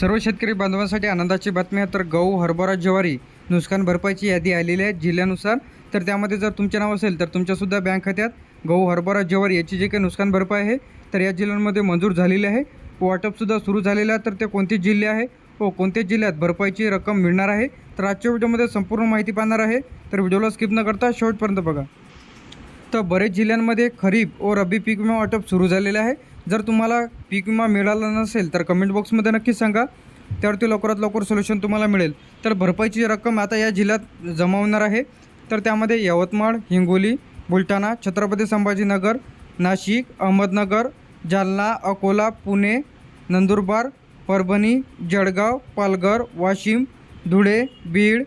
सर्व शेतकरी बांधवांसाठी आनंदाची बातमी आहे. तर गहू हरभरा ज्वारी नुकसान भरपाईची यादी आलेली आहे जिल्ह्यानुसार. तर त्यामध्ये जर तुमचे नाव असेल तर तुमच्यासुद्धा बँक खात्यात गहू हरभरा ज्वारी याची जी काही नुकसान भरपाई आहे तर या जिल्ह्यांमध्ये मंजूर झालेली आहे. वाटपसुद्धा सुरू झालेलं आहे. तर ते कोणते जिल्हे आहे? व कोणत्या जिल्ह्यात भरपाईची रक्कम मिळणार आहे? तर आजच्या व्हिडिओमध्ये संपूर्ण माहिती पाहणार आहे. तर व्हिडिओला स्किप न करता शेवटपर्यंत बघा. तर बरेच जिल्ह्यांमध्ये खरीप व रब्बी पीक विमा वाटप सुरू झालेलं आहे. जर तुम्हाला पीक विमा मिळाला नसेल तर कमेंट बॉक्समध्ये नक्कीच सांगा. त्यावरती लवकरात लवकर सोल्युशन तुम्हाला मिळेल. तर भरपाईची रक्कम आता या जिल्ह्यात जमा होणार आहे. तर त्यामध्ये यवतमाळ हिंगोली बुलढाणा छत्रपती संभाजीनगर नाशिक अहमदनगर जालना अकोला पुणे नंदुरबार परभणी जळगाव पालघर वाशिम धुळे बीड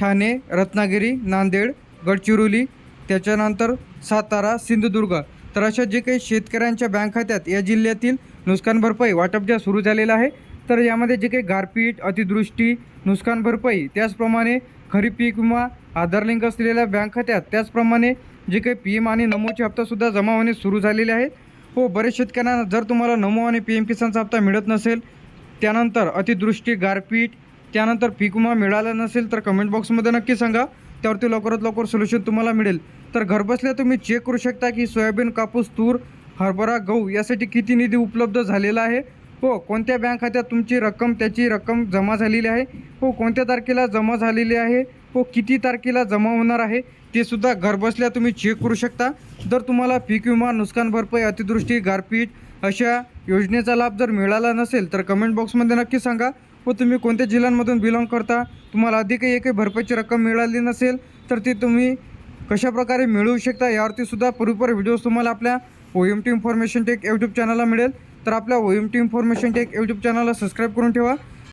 ठाणे रत्नागिरी नांदेड गडचिरोली त्याच्यानंतर सातारा सिंधुदुर्ग. तर अशा जे काही शेतकऱ्यांच्या बँक खात्यात या जिल्ह्यातील नुकसान भरपाई वाटप ज्या सुरू झालेलं आहे. तर यामध्ये जे काही गारपीट अतिदृष्टी नुकसान भरपाई त्याचप्रमाणे खरीप पीक विमा आधार लिंक असलेल्या बँक खात्यात त्याचप्रमाणे जे काही पी एम आणि नमोचे हप्तासुद्धा जमा होणे सुरू झालेले आहे हो बरेच शेतकऱ्यांना जर तुम्हाला नमो आणि पी एम किसानचा हप्ता मिळत नसेल त्यानंतर अतिदृष्टी गारपीट त्यानंतर पीक विमा मिळाला नसेल तर कमेंट बॉक्समध्ये नक्की सांगा. त्यावरती लवकरात लवकर सोल्युशन तुम्हाला मिळेल. तर घरबसल्या तुम्ही चेक करू शकता की सोयाबीन कापूस तूर हरभरा गहू यासाठी किती निधी उपलब्ध झालेला आहे? हो कोणत्या बँक खात्यात तुमची रक्कम त्याची रक्कम जमा झालेली आहे? हो कोणत्या तारखेला जमा झालेली आहे? हो किती तारखेला जमा होणार आहे? ते सुद्धा घरबसल्या तुम्ही चेक करू शकता. जर तुम्हाला पीक विमा नुकसान भरपाई अतिदृष्टी गारपीट अशा योजनेचा लाभ जर मिळाला नसेल तर कमेंट बॉक्समध्ये नक्की सांगा. व तुम्ही कोणत्या जिल्ह्यांमधून बिलॉंग करता तुम्हाला अधिकही एकही भरपाईची रक्कम मिळाली नसेल तर ती तुम्ही कशाप्रकारे मिळवू शकता यावरती सुद्धा पूर्वीपर व्हिडिओज तुम्हाला आपल्या O M T information tech YouTube चॅनलला मिळेल. तर आपल्या O M T information tech YouTube चॅनलला सबस्क्राईब करून ठेवा.